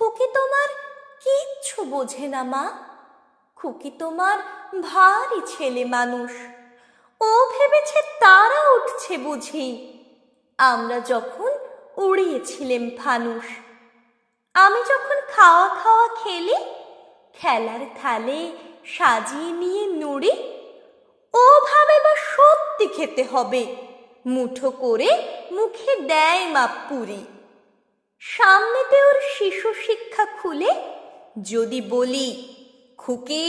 খুকি তোমার কিচ্ছু বোঝে না, মা। খুকি তোমার ভারী ছেলে মানুষ। ও ভেবেছে তারা উঠছে বুঝি। আমরা যখন উড়িয়েছিলেম ফানুস আমি যখন খাওয়া খাওয়া খেলি, খেলার থালে সাজিয়ে নিয়ে নুড়ি, ও ভাবে বা সত্যি খেতে হবে। মুঠো করে মুখে দেয় মাপ পুরি। সামনেতে ওর শিশু শিক্ষা খুলে। যদি বলি, খুকি,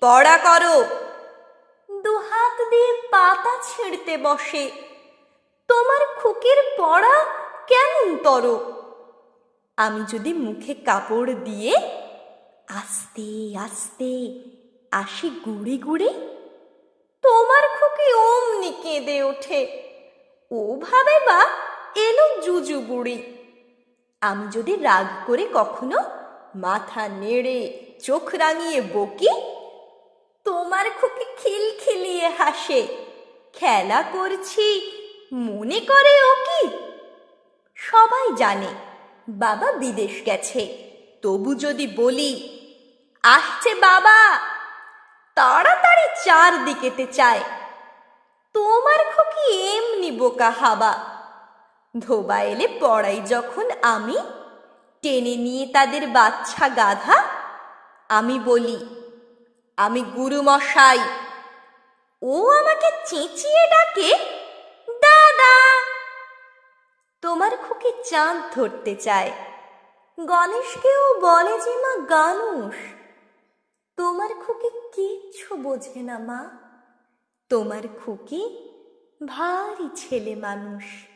পড়া করো। দুহাত দিয়ে পাতা ছিঁড়তে বসে। তোমার খুকির পড়া কেমন তর? আমি যদি মুখে কাপড় দিয়ে আস্তে আস্তে আসি গুড়ি গুড়ি, তোমার খুকি অমনি কেঁদে ওঠে। ও ভাবে বা এলো জুজু বুড়ি আমি যদি রাগ করে কখনো মাথা নেড়ে চোখ রাঙিয়ে বকি, তোমার খুকি খিলখিলিয়ে হাসে, খেলা করছি, মনে করে ও কি? সবাই জানে বাবা বিদেশ গেছে, তবু যদি বলি, আসছে বাবা। তাড়াতাড়ি চার দিকেতে চায়, তোমার খুকি এমনি বোকা হাবা। ধোবা এলে পড়াই যখন আমি, টেনে নিয়ে তাদের বাচ্চা গাধা, আমি বলি, আমি গুরু মশাই ও আমাকে চেঁচিয়ে ডাকে, দাদা, তোমার খুকি চাঁদ ধরতে চায়। গণেশকেও বলে যে মা গানুষ। তোমার খুকি কিচ্ছু বোঝে না মা। তোমার খুকি ভারী ছেলে মানুষ।